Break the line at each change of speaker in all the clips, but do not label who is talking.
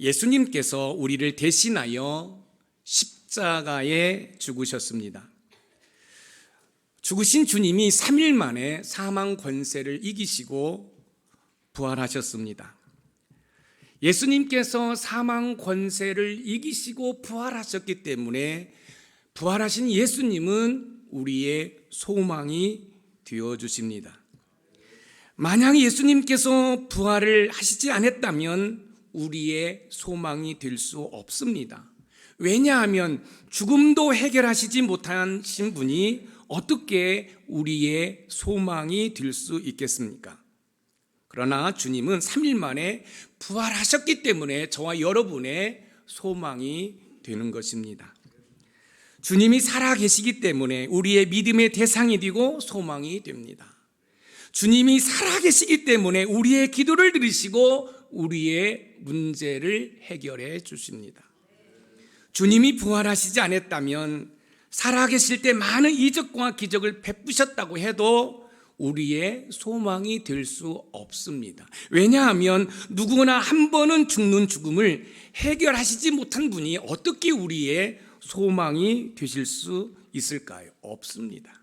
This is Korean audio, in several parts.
예수님께서 우리를 대신하여 십자가에 죽으셨습니다. 죽으신 주님이 3일 만에 사망 권세를 이기시고 부활하셨습니다. 예수님께서 사망 권세를 이기시고 부활하셨기 때문에 부활하신 예수님은 우리의 소망이 되어 주십니다. 만약 예수님께서 부활을 하시지 않았다면 우리의 소망이 될 수 없습니다. 왜냐하면 죽음도 해결하시지 못하신 분이 어떻게 우리의 소망이 될 수 있겠습니까? 그러나 주님은 3일 만에 부활하셨기 때문에 저와 여러분의 소망이 되는 것입니다. 주님이 살아 계시기 때문에 우리의 믿음의 대상이 되고 소망이 됩니다. 주님이 살아 계시기 때문에 우리의 기도를 들으시고 우리의 문제를 해결해 주십니다. 주님이 부활하시지 않았다면 살아 계실 때 많은 이적과 기적을 베푸셨다고 해도 우리의 소망이 될 수 없습니다. 왜냐하면 누구나 한 번은 죽는 죽음을 해결하시지 못한 분이 어떻게 우리의 소망이 되실 수 있을까요? 없습니다.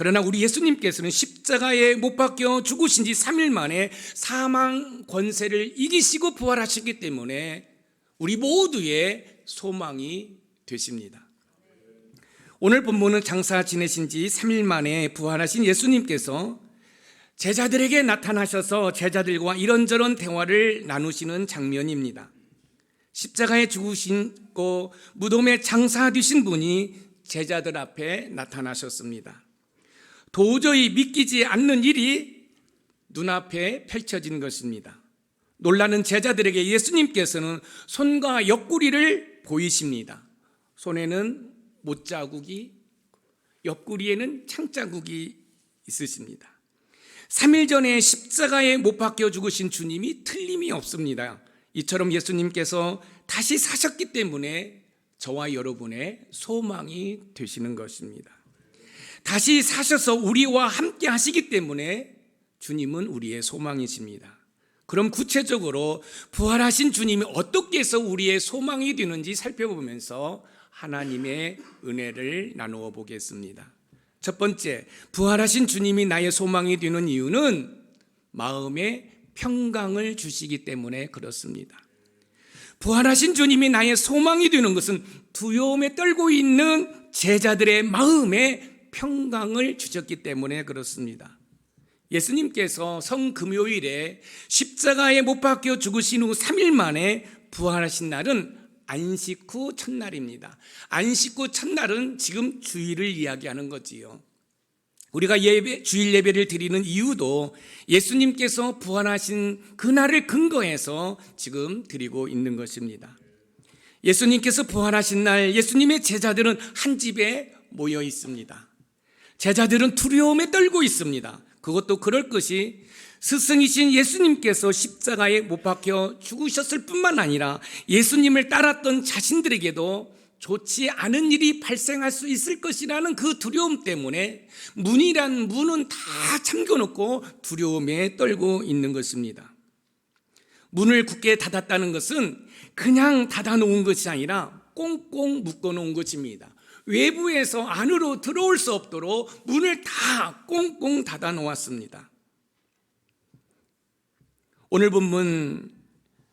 그러나 우리 예수님께서는 십자가에 못 박혀 죽으신 지 3일 만에 사망 권세를 이기시고 부활하셨기 때문에 우리 모두의 소망이 되십니다. 오늘 본문은 장사 지내신 지 3일 만에 부활하신 예수님께서 제자들에게 나타나셔서 제자들과 이런저런 대화를 나누시는 장면입니다. 십자가에 죽으신 고 무덤에 장사되신 분이 제자들 앞에 나타나셨습니다. 도저히 믿기지 않는 일이 눈앞에 펼쳐진 것입니다. 놀라는 제자들에게 예수님께서는 손과 옆구리를 보이십니다. 손에는 못자국이, 옆구리에는 창자국이 있으십니다. 3일 전에 십자가에 못 박혀 죽으신 주님이 틀림이 없습니다. 이처럼 예수님께서 다시 사셨기 때문에 저와 여러분의 소망이 되시는 것입니다. 다시 사셔서 우리와 함께 하시기 때문에 주님은 우리의 소망이십니다. 그럼 구체적으로 부활하신 주님이 어떻게 해서 우리의 소망이 되는지 살펴보면서 하나님의 은혜를 나누어 보겠습니다. 첫 번째, 부활하신 주님이 나의 소망이 되는 이유는 마음에 평강을 주시기 때문에 그렇습니다. 부활하신 주님이 나의 소망이 되는 것은 두려움에 떨고 있는 제자들의 마음에 평강을 주셨기 때문에 그렇습니다. 예수님께서 성금요일에 십자가에 못 박혀 죽으신 후 3일 만에 부활하신 날은 안식 후 첫날입니다. 안식 후 첫날은 지금 주일을 이야기하는 거지요. 우리가 예배, 주일 예배를 드리는 이유도 예수님께서 부활하신 그날을 근거해서 지금 드리고 있는 것입니다. 예수님께서 부활하신 날 예수님의 제자들은 한 집에 모여 있습니다. 제자들은 두려움에 떨고 있습니다. 그것도 그럴 것이 스승이신 예수님께서 십자가에 못 박혀 죽으셨을 뿐만 아니라 예수님을 따랐던 자신들에게도 좋지 않은 일이 발생할 수 있을 것이라는 그 두려움 때문에 문이란 문은 다 잠겨놓고 두려움에 떨고 있는 것입니다. 문을 굳게 닫았다는 것은 그냥 닫아놓은 것이 아니라 꽁꽁 묶어놓은 것입니다. 외부에서 안으로 들어올 수 없도록 문을 다 꽁꽁 닫아 놓았습니다. 오늘 본문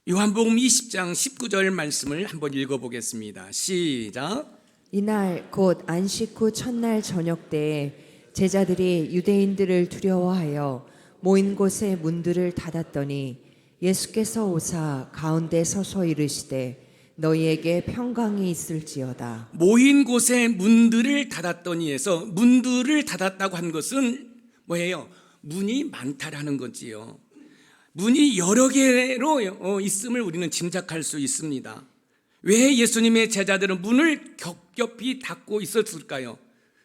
요한복음 20장 19절 말씀을 한번 읽어 보겠습니다. 시작.
이날 곧 안식 후 첫날 저녁 때에 제자들이 유대인들을 두려워하여 모인 곳에 문들을 닫았더니 예수께서 오사 가운데 서서 이르시되 너희에게 평강이 있을지어다.
모인 곳에 문들을 닫았더니 해서 문들을 닫았다고 한 것은 뭐예요? 문이 많다라는 거지요. 문이 여러 개로 어, 있음을 우리는 짐작할 수 있습니다. 왜 예수님의 제자들은 문을 겹겹이 닫고 있었을까요?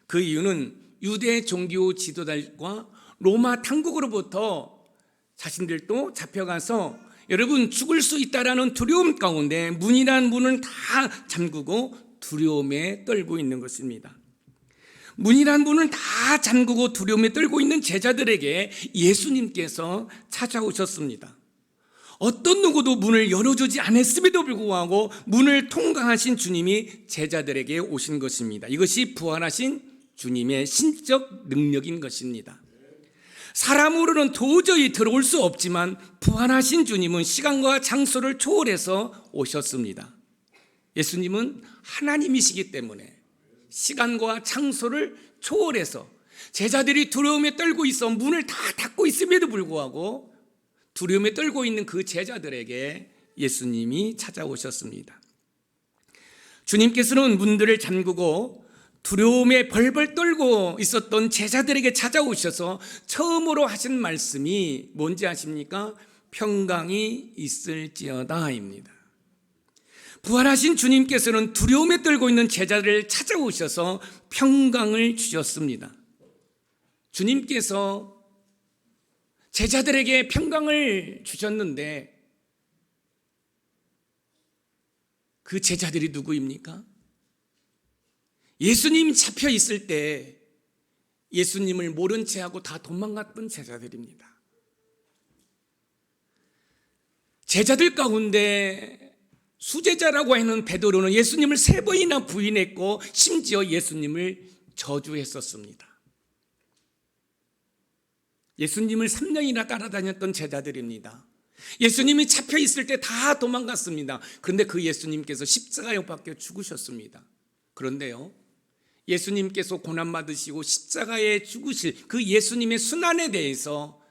그 이유는 유대 종교 지도자들과 로마 당국으로부터 자신들도 잡혀가서 여러분 죽을 수 있다라는 두려움 가운데 문이란 문을 다 잠그고 두려움에 떨고 있는 것입니다. 문이란 문을 다 잠그고 두려움에 떨고 있는 제자들에게 예수님께서 찾아오셨습니다. 어떤 누구도 문을 열어주지 않았음에도 불구하고 문을 통과하신 주님이 제자들에게 오신 것입니다. 이것이 부활하신 주님의 신적 능력인 것입니다. 사람으로는 도저히 들어올 수 없지만 부활하신 주님은 시간과 장소를 초월해서 오셨습니다. 예수님은 하나님이시기 때문에 시간과 장소를 초월해서 제자들이 두려움에 떨고 있어 문을 다 닫고 있음에도 불구하고 두려움에 떨고 있는 그 제자들에게 예수님이 찾아오셨습니다. 주님께서는 문들을 잠그고 두려움에 벌벌 떨고 있었던 제자들에게 찾아오셔서 처음으로 하신 말씀이 뭔지 아십니까? 평강이 있을지어다입니다. 부활하신 주님께서는 두려움에 떨고 있는 제자들을 찾아오셔서 평강을 주셨습니다. 주님께서 제자들에게 평강을 주셨는데 그 제자들이 누구입니까? 예수님 잡혀 있을 때 예수님을 모른 채 하고 다 도망갔던 제자들입니다. 제자들 가운데 수제자라고 하는 베드로는 예수님을 세 번이나 부인했고 심지어 예수님을 저주했었습니다. 예수님을 3년이나 따라다녔던 제자들입니다. 예수님이 잡혀 있을 때 다 도망갔습니다. 그런데 그 예수님께서 십자가에 못 박혀 죽으셨습니다. 그런데요. 예수님께서 고난 받으시고 십자가에 죽으실 그 예수님의 순환에 대해서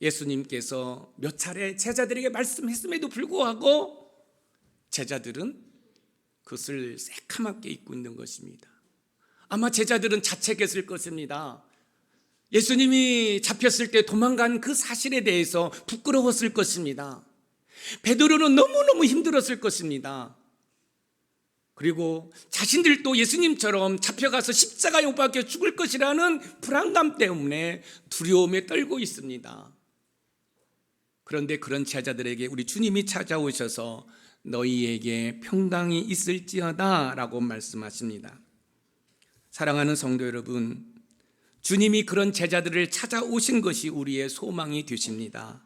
예수님께서 몇 차례 제자들에게 말씀했음에도 불구하고 제자들은 그것을 새카맣게 잊고 있는 것입니다. 아마 제자들은 자책했을 것입니다. 예수님이 잡혔을 때 도망간 그 사실에 대해서 부끄러웠을 것입니다. 베드로는 너무너무 힘들었을 것입니다. 그리고 자신들도 예수님처럼 잡혀가서 십자가에 못 박혀 죽을 것이라는 불안감 때문에 두려움에 떨고 있습니다. 그런데 그런 제자들에게 우리 주님이 찾아오셔서 너희에게 평강이 있을지어다 라고 말씀하십니다. 사랑하는 성도 여러분, 주님이 그런 제자들을 찾아오신 것이 우리의 소망이 되십니다.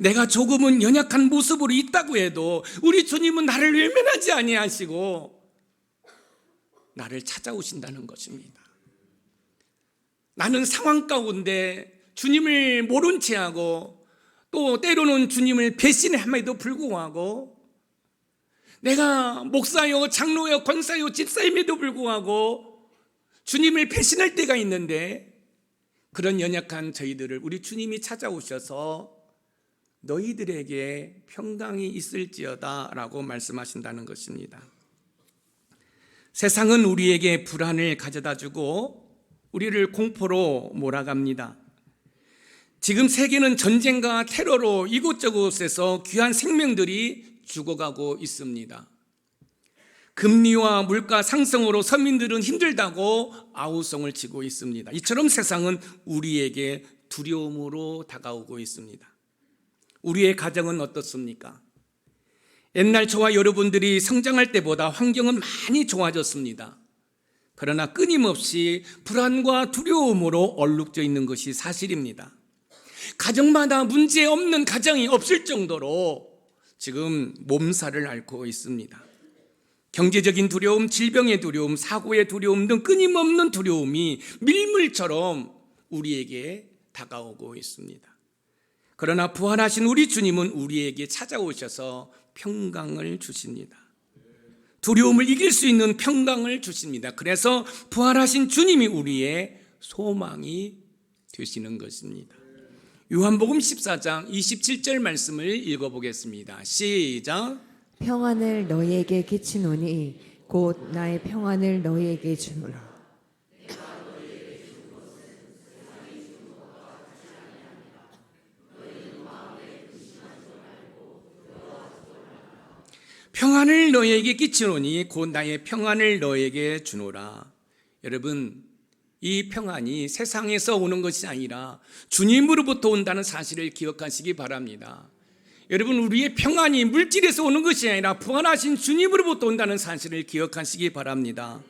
내가 조금은 연약한 모습으로 있다고 해도 우리 주님은 나를 외면하지 아니하시고 나를 찾아오신다는 것입니다. 나는 상황 가운데 주님을 모른 채 하고 또 때로는 주님을 배신함에도 불구하고 내가 목사요, 장로요, 권사요, 집사임에도 불구하고 주님을 배신할 때가 있는데 그런 연약한 저희들을 우리 주님이 찾아오셔서 너희들에게 평강이 있을지어다 라고 말씀하신다는 것입니다. 세상은 우리에게 불안을 가져다 주고 우리를 공포로 몰아갑니다. 지금 세계는 전쟁과 테러로 이곳저곳에서 귀한 생명들이 죽어가고 있습니다. 금리와 물가 상승으로 서민들은 힘들다고 아우성을 치고 있습니다. 이처럼 세상은 우리에게 두려움으로 다가오고 있습니다. 우리의 가정은 어떻습니까? 옛날 저와 여러분들이 성장할 때보다 환경은 많이 좋아졌습니다. 그러나 끊임없이 불안과 두려움으로 얼룩져 있는 것이 사실입니다. 가정마다 문제 없는 가정이 없을 정도로 지금 몸살을 앓고 있습니다. 경제적인 두려움, 질병의 두려움, 사고의 두려움 등 끊임없는 두려움이 밀물처럼 우리에게 다가오고 있습니다. 그러나 부활하신 우리 주님은 우리에게 찾아오셔서 평강을 주십니다. 두려움을 이길 수 있는 평강을 주십니다. 그래서 부활하신 주님이 우리의 소망이 되시는 것입니다. 요한복음 14장 27절 말씀을 읽어보겠습니다. 시작.
평안을 너희에게 끼치노니 곧 나의 평안을 너희에게 주노라.
평안을 너희에게 끼치노니 곧 나의 평안을 너희에게 주노라. 여러분, 이 평안이 세상에서 오는 것이 아니라 주님으로부터 온다는 사실을 기억하시기 바랍니다. 여러분, 우리의 평안이 물질에서 오는 것이 아니라 부활하신 주님으로부터 온다는 사실을 기억하시기 바랍니다.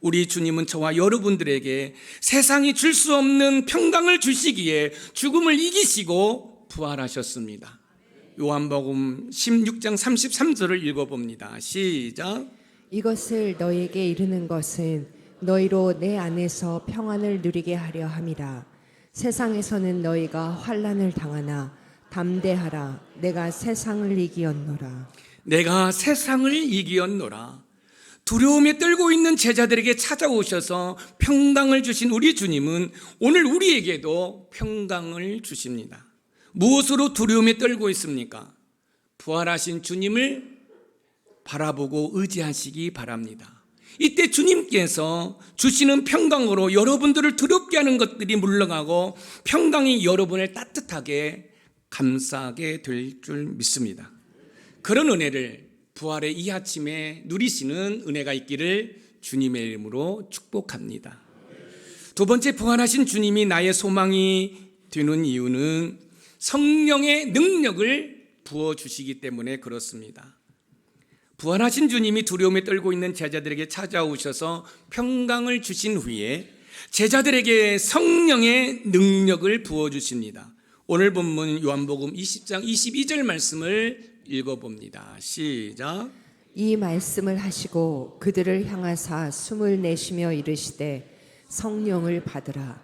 우리 주님은 저와 여러분들에게 세상이 줄 수 없는 평강을 주시기에 죽음을 이기시고 부활하셨습니다. 요한복음 16장 33절을 읽어봅니다. 시작.
이것을 너에게 이르는 것은 너희로 내 안에서 평안을 누리게 하려 함이라. 세상에서는 너희가 환난을 당하나 담대하라. 내가 세상을 이기었노라.
내가 세상을 이기었노라. 두려움에 떨고 있는 제자들에게 찾아오셔서 평강을 주신 우리 주님은 오늘 우리에게도 평강을 주십니다. 무엇으로 두려움에 떨고 있습니까? 부활하신 주님을 바라보고 의지하시기 바랍니다. 이때 주님께서 주시는 평강으로 여러분들을 두렵게 하는 것들이 물러가고 평강이 여러분을 따뜻하게 감싸게 될 줄 믿습니다. 그런 은혜를 부활의 이 아침에 누리시는 은혜가 있기를 주님의 이름으로 축복합니다. 두 번째 부활하신 주님이 나의 소망이 되는 이유는 성령의 능력을 부어 주시기 때문에 그렇습니다. 부활하신 주님이 두려움에 떨고 있는 제자들에게 찾아오셔서 평강을 주신 후에 제자들에게 성령의 능력을 부어 주십니다. 오늘 본문 요한복음 20장 22절 말씀을 읽어봅니다. 시작.
이 말씀을 하시고 그들을 향하사 숨을 내쉬며 이르시되 성령을 받으라.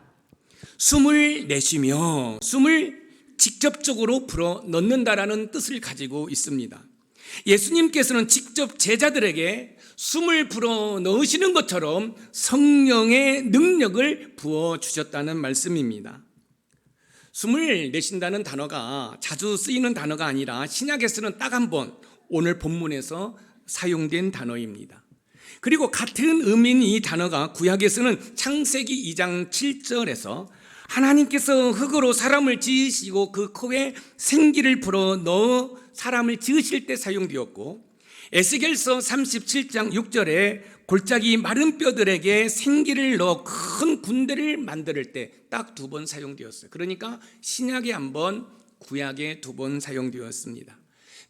숨을 내쉬며 숨을 직접적으로 불어 넣는다라는 뜻을 가지고 있습니다. 예수님께서는 직접 제자들에게 숨을 불어 넣으시는 것처럼 성령의 능력을 부어 주셨다는 말씀입니다. 숨을 내쉰다는 단어가 자주 쓰이는 단어가 아니라 신약에서는 딱 한 번 오늘 본문에서 사용된 단어입니다. 그리고 같은 의미인 이 단어가 구약에서는 창세기 2장 7절에서 하나님께서 흙으로 사람을 지으시고 그 코에 생기를 불어 넣어 사람을 지으실 때 사용되었고 에스겔서 37장 6절에 골짜기 마른 뼈들에게 생기를 넣어 큰 군대를 만들 때 딱 두 번 사용되었어요. 그러니까 신약에 한 번, 구약에 두 번 사용되었습니다.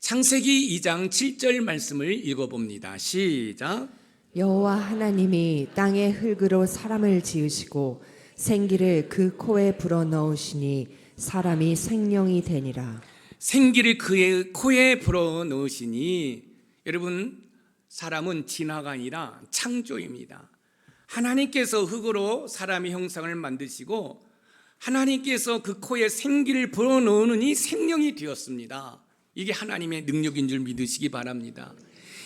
창세기 2장 7절 말씀을 읽어봅니다. 시작.
여호와 하나님이 땅의 흙으로 사람을 지으시고 생기를 그 코에 불어 넣으시니 사람이 생명이 되니라.
생기를 그의 코에 불어 넣으시니 여러분 사람은 진화가 아니라 창조입니다. 하나님께서 흙으로 사람의 형상을 만드시고 하나님께서 그 코에 생기를 불어 넣으니 생명이 되었습니다. 이게 하나님의 능력인 줄 믿으시기 바랍니다.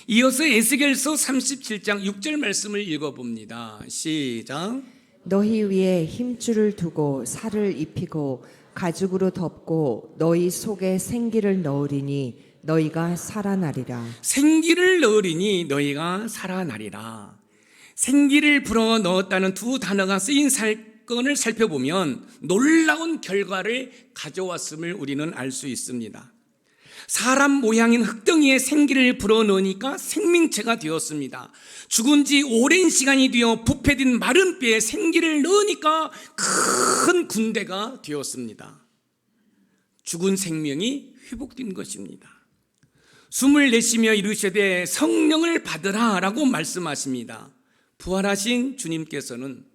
이어서 에스겔서 37장 6절 말씀을 읽어봅니다. 시작.
너희 위에 힘줄을 두고 살을 입히고 가죽으로 덮고 너희 속에 생기를 넣으리니 너희가 살아나리라.
생기를 넣으리니 너희가 살아나리라. 생기를 불어 넣었다는 두 단어가 쓰인 사건을 살펴보면 놀라운 결과를 가져왔음을 우리는 알 수 있습니다. 사람 모양인 흙덩이에 생기를 불어 넣으니까 생명체가 되었습니다. 죽은 지 오랜 시간이 되어 부패된 마른 뼈에 생기를 넣으니까 큰 군대가 되었습니다. 죽은 생명이 회복된 것입니다. 숨을 내쉬며 이르시되 성령을 받으라 라고 말씀하십니다. 부활하신 주님께서는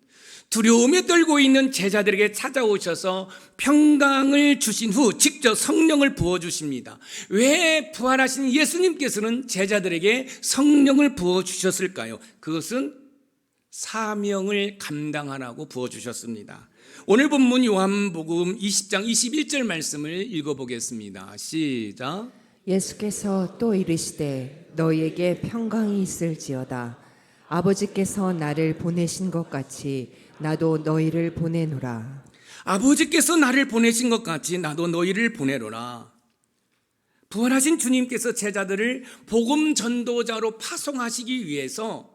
두려움에 떨고 있는 제자들에게 찾아오셔서 평강을 주신 후 직접 성령을 부어 주십니다. 왜 부활하신 예수님께서는 제자들에게 성령을 부어 주셨을까요? 그것은 사명을 감당하라고 부어 주셨습니다. 오늘 본문 요한복음 20장 21절 말씀을 읽어 보겠습니다. 시작.
예수께서 또 이르시되 너희에게 평강이 있을지어다. 아버지께서 나를 보내신 것 같이 나도 너희를 보내노라.
아버지께서 나를 보내신 것 같이 나도 너희를 보내노라. 부활하신 주님께서 제자들을 복음 전도자로 파송하시기 위해서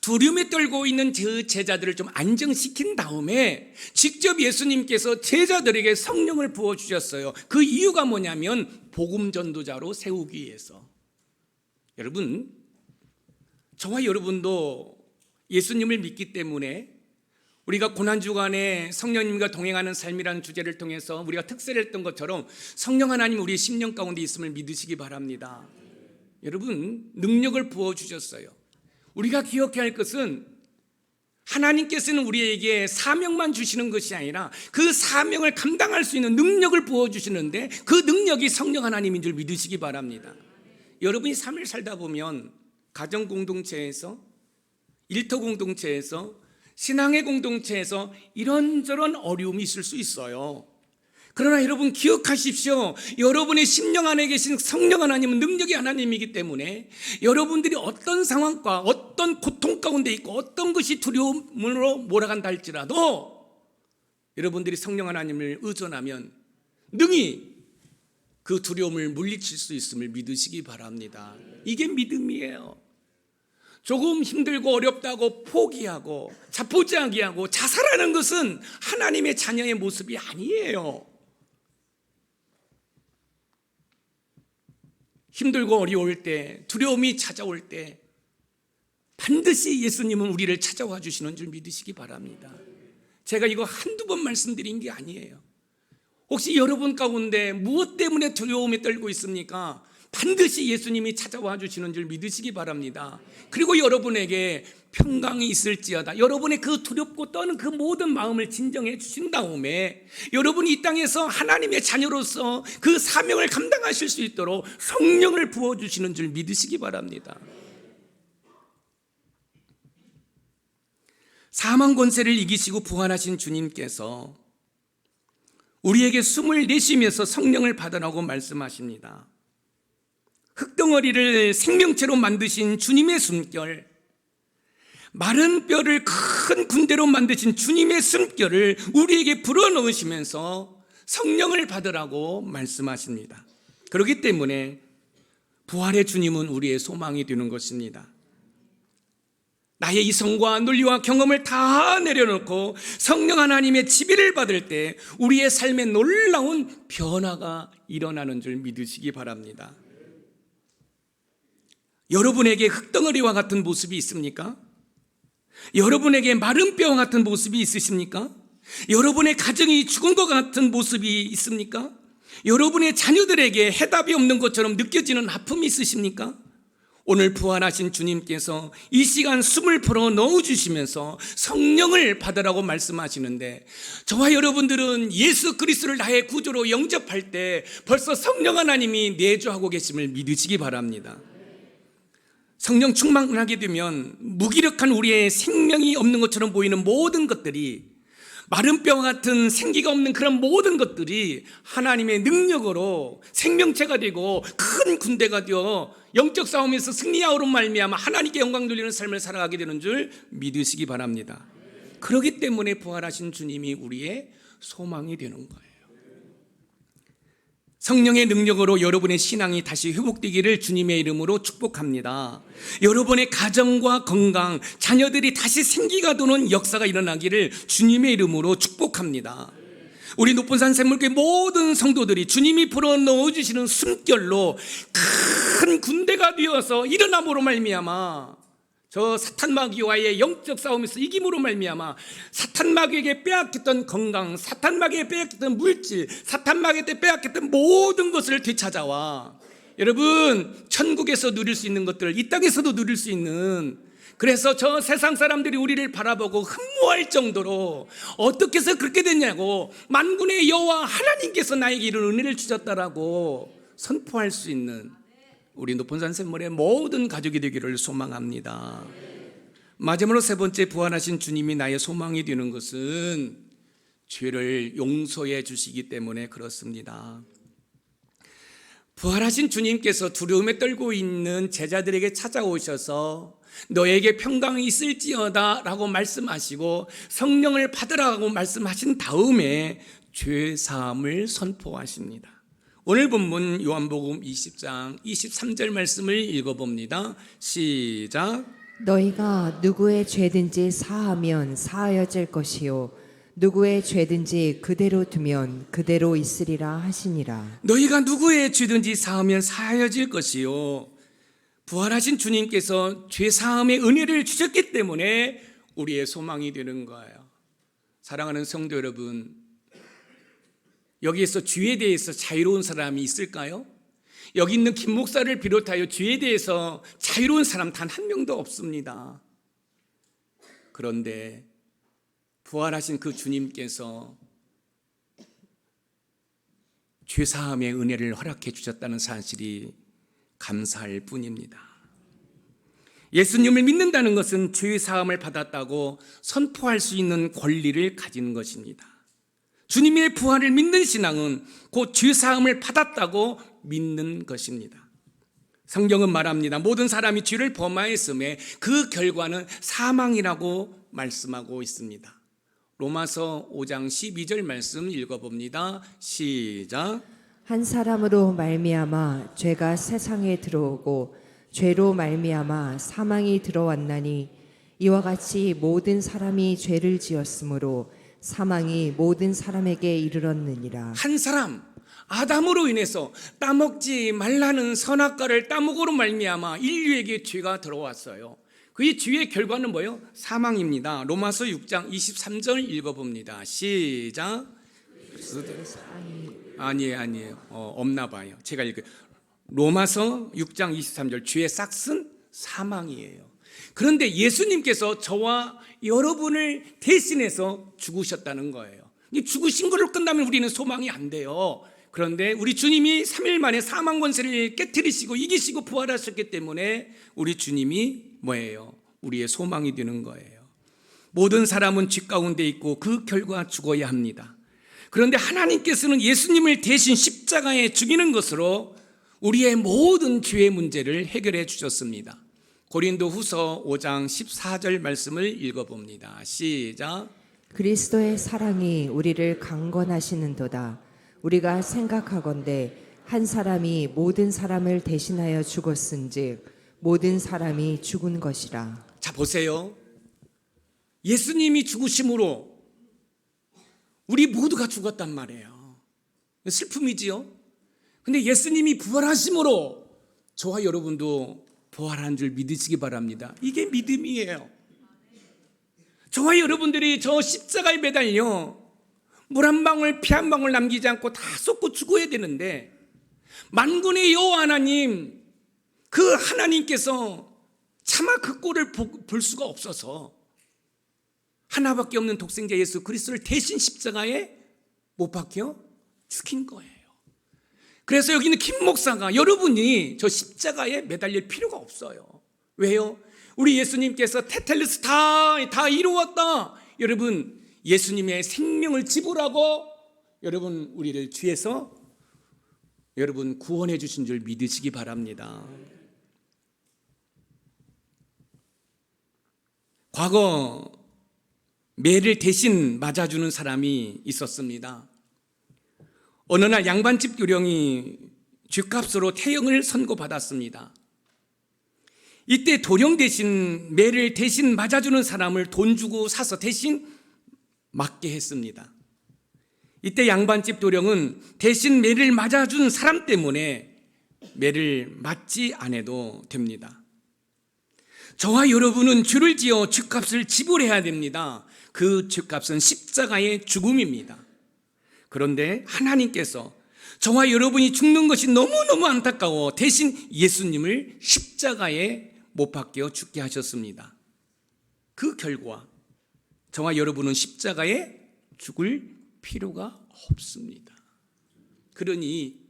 두려움에 떨고 있는 그 제자들을 좀 안정시킨 다음에 직접 예수님께서 제자들에게 성령을 부어 주셨어요. 그 이유가 뭐냐면 복음 전도자로 세우기 위해서. 여러분, 저와 여러분도 예수님을 믿기 때문에 우리가 고난 주간에 성령님과 동행하는 삶이라는 주제를 통해서 우리가 특세를 했던 것처럼 성령 하나님 우리의 심령 가운데 있음을 믿으시기 바랍니다. 여러분 능력을 부어 주셨어요. 우리가 기억해야 할 것은 하나님께서는 우리에게 사명만 주시는 것이 아니라 그 사명을 감당할 수 있는 능력을 부어주시는데 그 능력이 성령 하나님인 줄 믿으시기 바랍니다. 여러분이 삶을 살다 보면 가정 공동체에서 일터 공동체에서 신앙의 공동체에서 이런저런 어려움이 있을 수 있어요. 그러나 여러분 기억하십시오. 여러분의 심령 안에 계신 성령 하나님은 능력의 하나님이기 때문에 여러분들이 어떤 상황과 어떤 고통 가운데 있고 어떤 것이 두려움으로 몰아간다 할지라도 여러분들이 성령 하나님을 의존하면 능히 그 두려움을 물리칠 수 있음을 믿으시기 바랍니다. 이게 믿음이에요. 조금 힘들고 어렵다고 포기하고 자포자기하고 자살하는 것은 하나님의 자녀의 모습이 아니에요. 힘들고 어려울 때, 두려움이 찾아올 때 반드시 예수님은 우리를 찾아와 주시는 줄 믿으시기 바랍니다. 제가 이거 한두 번 말씀드린 게 아니에요. 혹시 여러분 가운데 무엇 때문에 두려움에 떨고 있습니까? 반드시 예수님이 찾아와 주시는 줄 믿으시기 바랍니다. 그리고 여러분에게 평강이 있을지어다. 여러분의 그 두렵고 떠는 그 모든 마음을 진정해 주신 다음에 여러분이 이 땅에서 하나님의 자녀로서 그 사명을 감당하실 수 있도록 성령을 부어 주시는 줄 믿으시기 바랍니다. 사망 권세를 이기시고 부활하신 주님께서 우리에게 숨을 내쉬면서 성령을 받으라고 말씀하십니다. 흙덩어리를 생명체로 만드신 주님의 숨결, 마른 뼈를 큰 군대로 만드신 주님의 숨결을 우리에게 불어넣으시면서 성령을 받으라고 말씀하십니다. 그렇기 때문에 부활의 주님은 우리의 소망이 되는 것입니다. 나의 이성과 논리와 경험을 다 내려놓고 성령 하나님의 지배를 받을 때 우리의 삶에 놀라운 변화가 일어나는 줄 믿으시기 바랍니다. 여러분에게 흙덩어리와 같은 모습이 있습니까? 여러분에게 마른 뼈와 같은 모습이 있으십니까? 여러분의 가정이 죽은 것 같은 모습이 있습니까? 여러분의 자녀들에게 해답이 없는 것처럼 느껴지는 아픔이 있으십니까? 오늘 부활하신 주님께서 이 시간 숨을 풀어 넣어주시면서 성령을 받으라고 말씀하시는데 저와 여러분들은 예수 그리스도를 나의 구조로 영접할 때 벌써 성령 하나님이 내주하고 계심을 믿으시기 바랍니다. 성령 충만하게 되면 무기력한 우리의 생명이 없는 것처럼 보이는 모든 것들이 마른 뼈 같은 생기가 없는 그런 모든 것들이 하나님의 능력으로 생명체가 되고 큰 군대가 되어 영적 싸움에서 승리하오로 말미암아 하나님께 영광 돌리는 삶을 살아가게 되는 줄 믿으시기 바랍니다. 그렇기 때문에 부활하신 주님이 우리의 소망이 되는 거예요. 성령의 능력으로 여러분의 신앙이 다시 회복되기를 주님의 이름으로 축복합니다. 여러분의 가정과 건강, 자녀들이 다시 생기가 도는 역사가 일어나기를 주님의 이름으로 축복합니다. 우리 높은 산 샘물교회 모든 성도들이 주님이 불어 넣어 주시는 숨결로 큰 군대가 되어서 일어남으로 말미암아 저 사탄 마귀와의 영적 싸움에서 이김으로 말미암아 사탄 마귀에게 빼앗겼던 건강, 사탄 마귀에게 빼앗겼던 물질, 사탄 마귀에게 빼앗겼던 모든 것을 되찾아와. 여러분 천국에서 누릴 수 있는 것들을 이 땅에서도 누릴 수 있는 그래서 저 세상 사람들이 우리를 바라보고 흠모할 정도로 어떻게 해서 그렇게 됐냐고 만군의 여호와 하나님께서 나에게 이런 은혜를 주셨다라고 선포할 수 있는 우리 높은 산 샘물의 모든 가족이 되기를 소망합니다. 마지막으로 세 번째 부활하신 주님이 나의 소망이 되는 것은 죄를 용서해 주시기 때문에 그렇습니다. 부활하신 주님께서 두려움에 떨고 있는 제자들에게 찾아오셔서 너에게 평강이 있을지어다 라고 말씀하시고 성령을 받으라고 말씀하신 다음에 죄 사함을 선포하십니다. 오늘 본문 요한복음 20장 23절 말씀을 읽어봅니다. 시작.
너희가 누구의 죄든지 사하면 사하여질 것이요 누구의 죄든지 그대로 두면 그대로 있으리라 하시니라
너희가 누구의 죄든지 사하면 사하여질 것이요. 부활하신 주님께서 죄 사함의 은혜를 주셨기 때문에 우리의 소망이 되는 거예요. 사랑하는 성도 여러분, 여기에서 죄에 대해서 자유로운 사람이 있을까요? 여기 있는 김 목사를 비롯하여 죄에 대해서 자유로운 사람 단 한 명도 없습니다. 그런데 부활하신 그 주님께서 죄사함의 은혜를 허락해 주셨다는 사실이 감사할 뿐입니다. 예수님을 믿는다는 것은 죄사함을 받았다고 선포할 수 있는 권리를 가지는 것입니다. 주님의 부활을 믿는 신앙은 곧 죄사함을 받았다고 믿는 것입니다. 성경은 말합니다. 모든 사람이 죄를 범하였음에 그 결과는 사망이라고 말씀하고 있습니다. 로마서 5장 12절 말씀 읽어봅니다. 시작.
한 사람으로 말미암아 죄가 세상에 들어오고 죄로 말미암아 사망이 들어왔나니 이와 같이 모든 사람이 죄를 지었으므로 사망이 모든 사람에게 이르렀느니라.
한 사람 아담으로 인해서 따먹지 말라는 선악과를 따먹으로 말미암아 인류에게 죄가 들어왔어요. 그의 죄의 결과는 뭐예요? 사망입니다. 로마서 6장 23절 읽어봅니다. 시작. 아니에요, 아니에요. 어, 없나 봐요. 제가 읽어요. 로마서 6장 23절 죄의 싹은 사망이에요. 그런데 예수님께서 저와 여러분을 대신해서 죽으셨다는 거예요. 이 죽으신 걸로 끝나면 우리는 소망이 안 돼요. 그런데 우리 주님이 3일 만에 사망 권세를 깨뜨리시고 이기시고 부활하셨기 때문에 우리 주님이 뭐예요? 우리의 소망이 되는 거예요. 모든 사람은 죄 가운데 있고 그 결과 죽어야 합니다. 그런데 하나님께서는 예수님을 대신 십자가에 죽이는 것으로 우리의 모든 죄의 문제를 해결해 주셨습니다. 고린도 후서 5장 14절 말씀을 읽어봅니다. 시작.
그리스도의 사랑이 우리를 강건하시는도다. 우리가 생각하건대 한 사람이 모든 사람을 대신하여 죽었은즉 모든 사람이 죽은 것이라.
자, 보세요. 예수님이 죽으심으로 우리 모두가 죽었단 말이에요. 슬픔이지요? 근데 예수님이 부활하심으로 저와 여러분도 부활한 줄 믿으시기 바랍니다. 이게 믿음이에요. 저와 여러분들이 저 십자가에 매달려 물 한 방울 피 한 방울 남기지 않고 다 쏟고 죽어야 되는데 만군의 여호와 하나님 그 하나님께서 차마 그 꼴을 보- 볼 수가 없어서 하나밖에 없는 독생자 예수 그리스도를 대신 십자가에 못 박혀 죽인 거예요. 그래서 여기 있는 김 목사가 여러분이 저 십자가에 매달릴 필요가 없어요. 왜요? 우리 예수님께서 테텔레스 다, 다 이루었다. 여러분, 예수님의 생명을 지불하고 여러분, 우리를 죄에서 여러분 구원해 주신 줄 믿으시기 바랍니다. 과거 매를 대신 맞아주는 사람이 있었습니다. 어느 날 양반집 요령이 죗값으로 태형을 선고받았습니다. 이때 도령 대신 매를 대신 맞아주는 사람을 돈 주고 사서 대신 맞게 했습니다. 이때 양반집 도령은 대신 매를 맞아준 사람 때문에 매를 맞지 않아도 됩니다. 저와 여러분은 죄를 지어 죄값을 지불해야 됩니다. 그 죄값은 십자가의 죽음입니다. 그런데 하나님께서 저와 여러분이 죽는 것이 너무너무 안타까워 대신 예수님을 십자가에 못 박혀 죽게 하셨습니다. 그 결과 저와 여러분은 십자가에 죽을 필요가 없습니다. 그러니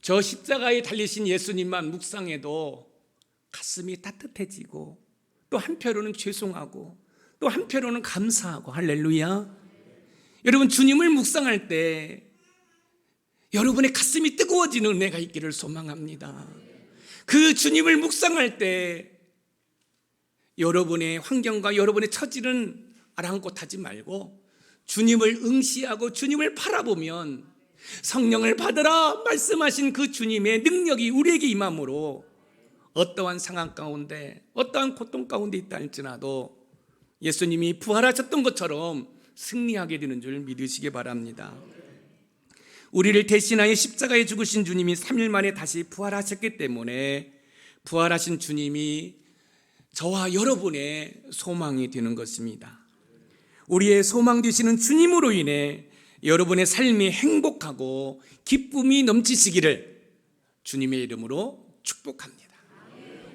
저 십자가에 달리신 예수님만 묵상해도 가슴이 따뜻해지고 또 한편으로는 죄송하고 또 한편으로는 감사하고 할렐루야. 여러분 주님을 묵상할 때 여러분의 가슴이 뜨거워지는 은혜가 있기를 소망합니다. 그 주님을 묵상할 때 여러분의 환경과 여러분의 처지는 아랑곳하지 말고 주님을 응시하고 주님을 바라보면 성령을 받으라 말씀하신 그 주님의 능력이 우리에게 임함으로 어떠한 상황 가운데 어떠한 고통 가운데 있다 할지라도 예수님이 부활하셨던 것처럼 승리하게 되는 줄 믿으시기 바랍니다. 우리를 대신하여 십자가에 죽으신 주님이 3일 만에 다시 부활하셨기 때문에 부활하신 주님이 저와 여러분의 소망이 되는 것입니다. 우리의 소망 되시는 주님으로 인해 여러분의 삶이 행복하고 기쁨이 넘치시기를 주님의 이름으로 축복합니다.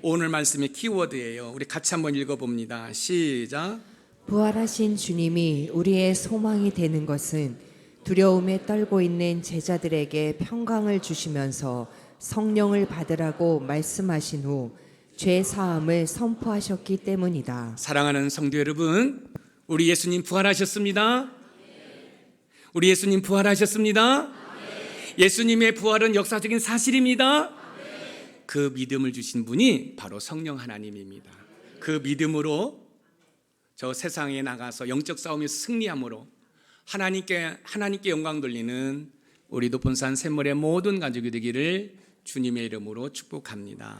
오늘 말씀의 키워드예요. 우리 같이 한번 읽어봅니다. 시작.
부활하신 주님이 우리의 소망이 되는 것은 두려움에 떨고 있는 제자들에게 평강을 주시면서 성령을 받으라고 말씀하신 후 죄 사함을 선포하셨기 때문이다.
사랑하는 성도 여러분, 우리 예수님 부활하셨습니다. 우리 예수님 부활하셨습니다. 예수님의 부활은 역사적인 사실입니다. 그 믿음을 주신 분이 바로 성령 하나님입니다. 그 믿음으로 저 세상에 나가서 영적 싸움에 승리함으로 하나님께 하나님께 영광 돌리는 우리 도본산 샘물의 모든 가족이 되기를 주님의 이름으로 축복합니다.